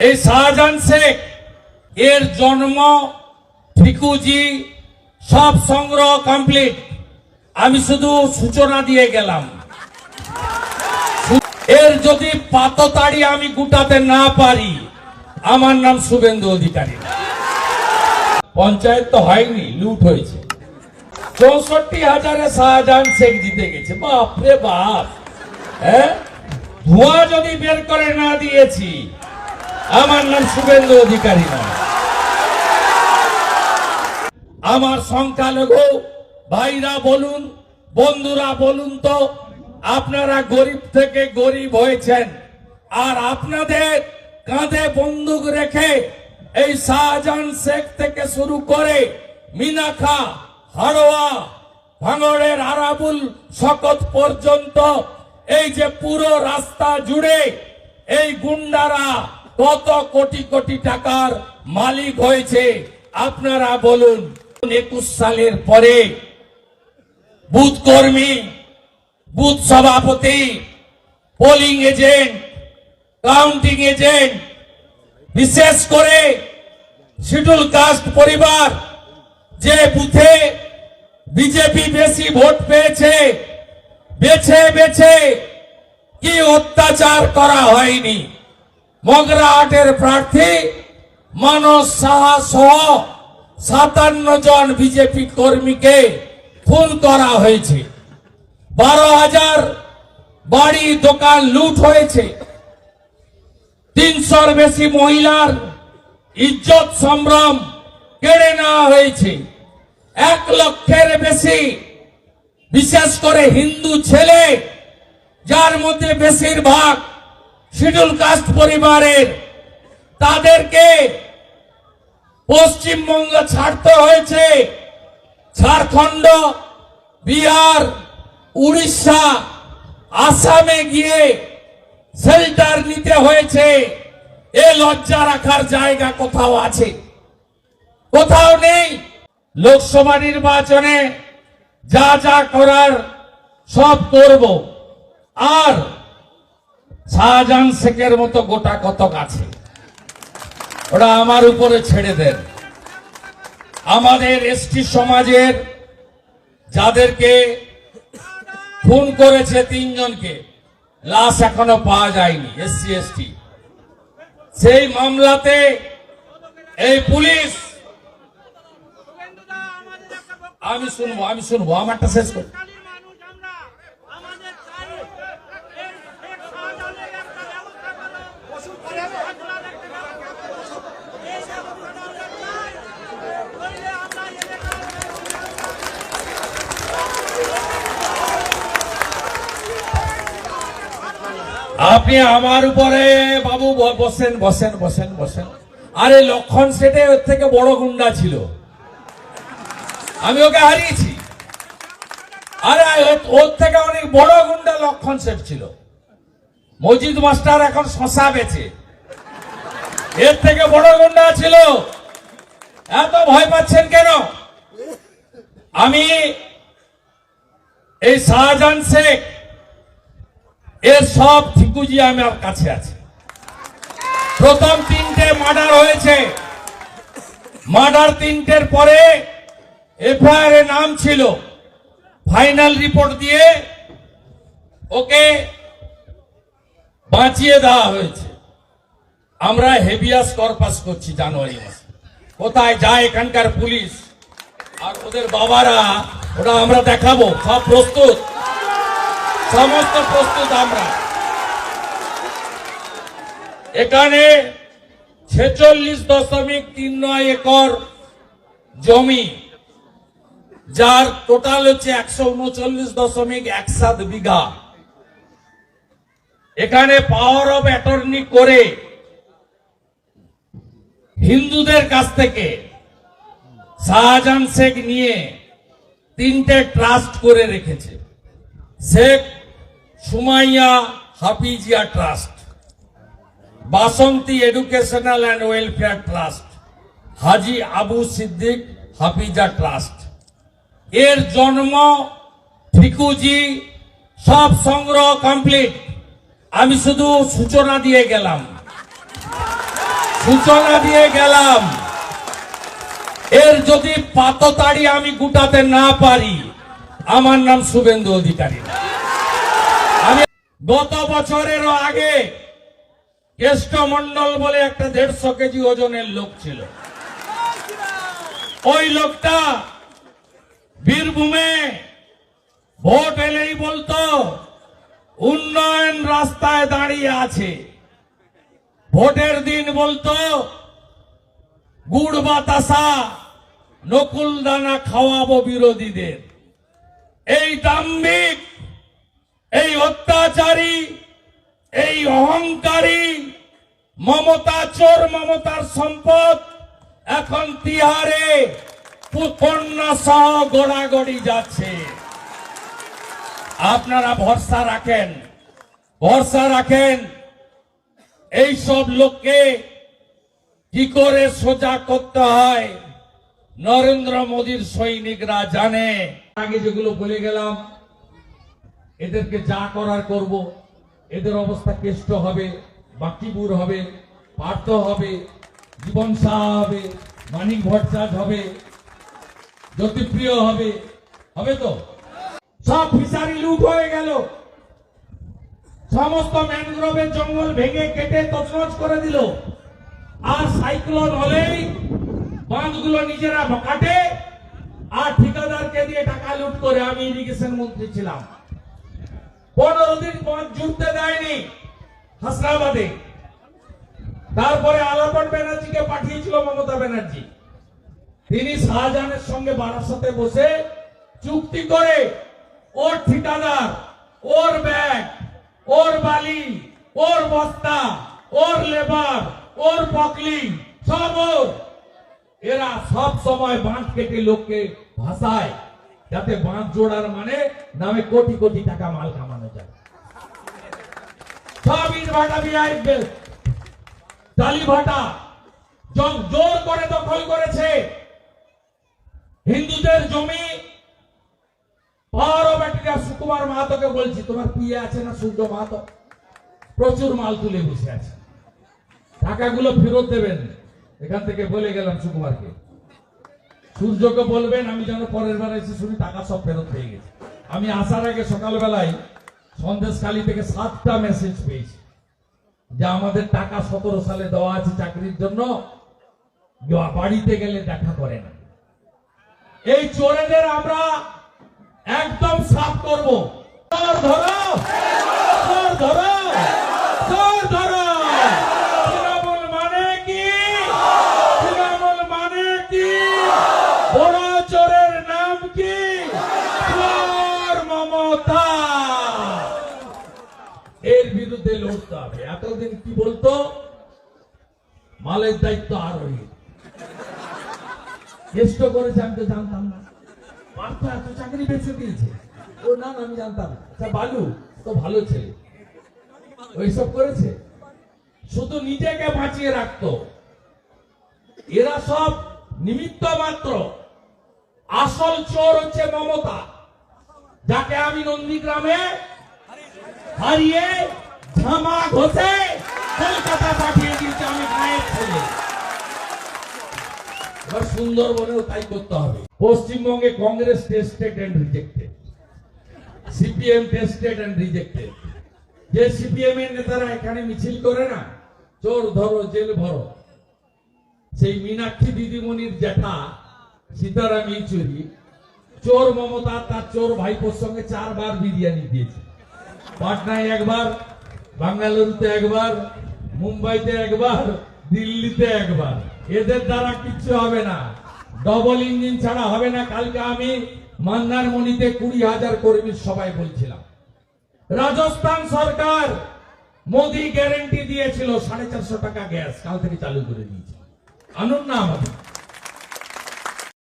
এই শাহজাহান শেখ, এর জন্ম ঠিকুজি সব সংগ্রহ কমপ্লিট। আমি শুধু সূচনা দিয়ে গেলাম। এর যদি পাততাড়ি আমি গুটাতে না পারি, আমার নাম শুভেন্দু অধিকারী। পঞ্চায়েত তো হয়নি, লুট হয়েছে। চৌষট্টি হাজারে শাহজাহান শেখ জিতে গেছে। বাপরে বাপ হ্যাঁ? ধোঁয়া যদি বের করে না দিয়েছি আমার নাম শুভেন্দু অধিকারী আমার সংখ্যালঘু ভাইরা বলুন, বন্ধুরা বলুন তো, আপনারা গরিব থেকে গরিব হয়েছেন, আর আপনাদের কাঁধে বন্দুক রেখে এই শাহজাহান শেখ থেকে শুরু করে মিনাখা হাড়োয়া ভাঙড়ের আরাবুল শকত পর্যন্ত এই যে পুরো রাস্তা জুড়ে এই গুন্ডারা কত কোটি কোটি টাকার মালিক হয়েছে? আপনারা বলুন একুশ সালের পরে বুথ কর্মী, বুথ সভাপতি পোলিং এজেন্ট কাউন্টিং এজেন্ট বিশেষ করে শিডুল কাস্ট পরিবার, যে বুথে বিজেপি বেশি ভোট পেয়েছে, বেছে বেছে কি অত্যাচার করা হয়নি? মগরাহাটের প্রার্থী মানস সাহা সহ সাতান্ন জন বিজেপি কর্মীকে খুন করা হয়েছে। বারো হাজার বাড়ি দোকান লুট হয়েছে। তিনশোর বেশি মহিলার ইজ্জত সম্ভ্রম কেড়ে নেওয়া হয়েছে। এক লক্ষের বেশি, বিশেষ করে হিন্দু ছেলে, যার মধ্যে বেশিরভাগ শিডুল কাস্ট পরিবারের তাদেরকে পশ্চিমবঙ্গ ছাড়তে হয়েছে। ঝাড়খণ্ড, বিহার, উড়িষ্যা, আসামে গিয়ে শেল্টার নিতে হয়েছে। এ লজ্জা রাখার জায়গা কোথাও আছে? কোথাও নেই। লোকসভা নির্বাচনে যা যা করার সব করব। আর শাহজাহান শেখের মতো গোটা কতক আছে? ওরা আমার উপরে ছেড়ে দেন। আমাদের এসটি সমাজের যাদেরকে খুন করেছে তিনজনকে, লাশ এখনও পাওয়া যায়নি, এসসি, এসটি। সেই মামলাতে এই পুলিশ আমি শুনব আমি শুনব, আমারটা শেষ করি বাঙালি মানুষ আমরা আমাদের চাই এই শেখ শাহজাহানের একটা ব্যবস্থা করো ওষুধ হাসপাতাল একটা ব্যবস্থা করো এই ব্যবস্থাটা আমরা চাই নইলে আমরা এলাকার আপনি আমার উপরে, বাবু বসেন বসেন বসেন বসেন। আরে, লক্ষণ সেটে ওর থেকে বড় গুন্ডা ছিল। আমি ওকে হারিয়েছি। আরে ওর থেকে অনেক বড় গুন্ডা লক্ষণ সেট ছিল। মজিদ মাস্টার এখন শশা বেছে এর থেকে বড় গুন্ডা ছিল। এত ভয় পাচ্ছেন কেন? আমি এই শাহজাহান শেখ, এর সব ঠিকুজি আমার কাছে আছে। প্রথম তিনটে মার্ডার হয়েছে। মার্ডার তিনটের পরে এফআইআর এ নাম ছিল। ফাইনাল রিপোর্ট দিয়ে ওকে বাঁচিয়ে দেওয়া হয়েছে। আমরা হেভিয়াস কর্পাস করছি জানুয়ারি মাসে। কোথায় যায় এখানকার পুলিশ? আর ওদের বাবারা ওটা আমরা দেখাবো। সব প্রস্তুত? সমস্ত প্রস্তুত আমরা। এখানে ছেচল্লিশ দশমিক তিন নয় একর জমি, যার টোটাল হচ্ছে একশো উনচল্লিশ দশমিক এক সাত বিঘা। এখানে পাওয়ার অফ অ্যাটর্নি করে হিন্দুদের কাছ থেকে শাহজাহান শেখ নিয়ে তিনটে ট্রাস্ট করে রেখেছে। Sheikh Sumaiya Hafizia trust. Basanti educational and welfare trust Haji Abu Siddique Hafiza trust এর জন্ম ঠিকুজি সব সংগ্রহ কমপ্লিট আমি শুধু সূচনা দিয়ে গেলাম। সূচনা দিয়ে গেলাম। এর যদি পাততাড়ি আমি গুটাতে না পারি, আমার নাম শুভেন্দু অধিকারী। আমি গত বছরেরও আগে কেষ্টমন্ডল বলে একটা দেড়শো কেজি ওজনের লোক ছিল। ওই লোকটা বীরভূমে ভোট এলেই বলতো, উন্নয়ন রাস্তায় দাঁড়িয়ে আছে। ভোটের দিন বলতো, গুড় বাতাসা, নকুল দানা খাওয়াবো বিরোধীদের। এই দাম্ভিক, এই অত্যাচারী, এই অহংকারী মমতা চোর, মমতার সম্পদ। এখন তিহারে কন্যা সহ যাচ্ছে। আপনারা ভরসা রাখেন ভরসা রাখেন। এই সব লোককে কি করে সোজা করতে হয়, নরেন্দ্র মোদীর সৈনিকরা জানে। আগে যেগুলো বলে গেলাম, এদেরকে যা করার করব, এদের অবস্থা কেষ্ট হবে। বাকিপুর হবে, পার্থ হবে জীবন শাহ হবে, মানিক ভট্টাচার্য হবে, জ্যোতিপ্রিয় হবে হবে তো? সব ফিশারি লুট হয়ে গেল। সমস্ত ম্যানগ্রোভের জঙ্গল ভেঙে কেটে তছনছ করে দিল। আর সাইক্লোন হলেই বাঁধগুলো নিজেরা কাটে আর ঠিকাদারকে দিয়ে টাকা লুট করে আমি ইরিগেশন মন্ত্রী ছিলাম। পনেরো দিন বাঁধ জুড়তে দেয়নি। হাসনাবাদে। তারপরে আলাপন ব্যানার্জিকে পাঠিয়েছিল মমতা ব্যানার্জি। তিনি শাহজাহানের সঙ্গে বারাসাতে বসে চুক্তি করে ওর ঠিকাদার, ওর ব্যাগ, ওর বালি, ওর বস্তা, ওর লেবার, ওর পকলি, সব ওর। এরা সব সময় বাঁধ কেটে লোককে ভাসায়, যাতে বাঁধ জোড়ার মানে নামে কোটি কোটি টাকা মাল কামানো যায়। ভাটা বিআই টালি ভাটা জোর করে দখল করেছে, হিন্দুদের জমি অফ অ্যাটর্নি সুকুমার মাহাতোকে বলছি, তোমার পিয়ে আছে না সূর্য মাহাতো? প্রচুর মাল তুলে বসে আছে। টাকাগুলো ফেরত দেবেন। এখান থেকে বলে গেলাম সুকুমারকে, সূর্যকে বলবেন, আমি যেন পরের বার এসে শুনি টাকা সব ফেরত পেয়ে গেছে। আমি আসার আগে সকালবেলায় সন্দেশখালী থেকে সাতটা মেসেজ পেয়েছি। যে আমাদের টাকা সতেরো সালে দেওয়া আছে চাকরির জন্য বাড়িতে গেলে দেখা করে না। এই চোরেদের আমরা একদম সাফ করব। মানে মানে কি? বড় চোরের নাম কি চোর মমতা এর বিরুদ্ধে লড়তে হবে এতদিন কি বলতো? মালের দায়িত্ব আরোহী। চেষ্টা করেছে, আমি তো জানতাম না। পার্থ এত চাকরি বেছে দিয়েছে। ও না, আমি জানতাম না। আচ্ছা বালু, তো ভালো ছেলে। ওইসব করেছে? শুধু নিজেকে বাঁচিয়ে রাখতো। এরা সব নিমিত্ত মাত্র। আসল চোর হচ্ছে মমতা, যাকে আমি নন্দীগ্রামে হারিয়ে কলকাতা পাঠিয়ে দিয়েছে আমি ছেলে। তাই করতে হবে। পশ্চিমবঙ্গে Congress tested and rejected CPM tested and rejected যে সিপিএম এর নেতারা এখানে মিছিল করে না, চোর ধরো, জেল ভরো। সেই মীনাক্ষী দিদিমণির জ্যাঠা সীতারাম ইয়েচুরি, চোর মমতা, তার চোর ভাইপোর সঙ্গে চারবার বিরিয়ানি দিয়েছে। পাটনায় একবার বাঙ্গালুরুতে একবার, মুম্বাইতে একবার, দিল্লিতে একবার। এদের দ্বারা কিচ্ছু হবে না। ডবল ইঞ্জিন ছাড়া হবে না। কালকে আমি মন্দারমণিতে কুড়ি হাজার কর্মীর সবাই বলছিলাম। রাজস্থান সরকার মোদি গ্যারেন্টি দিয়েছিল সাড়ে চারশো টাকা গ্যাস কাল থেকে চালু করে দিয়েছে। আনুন না আমাদের।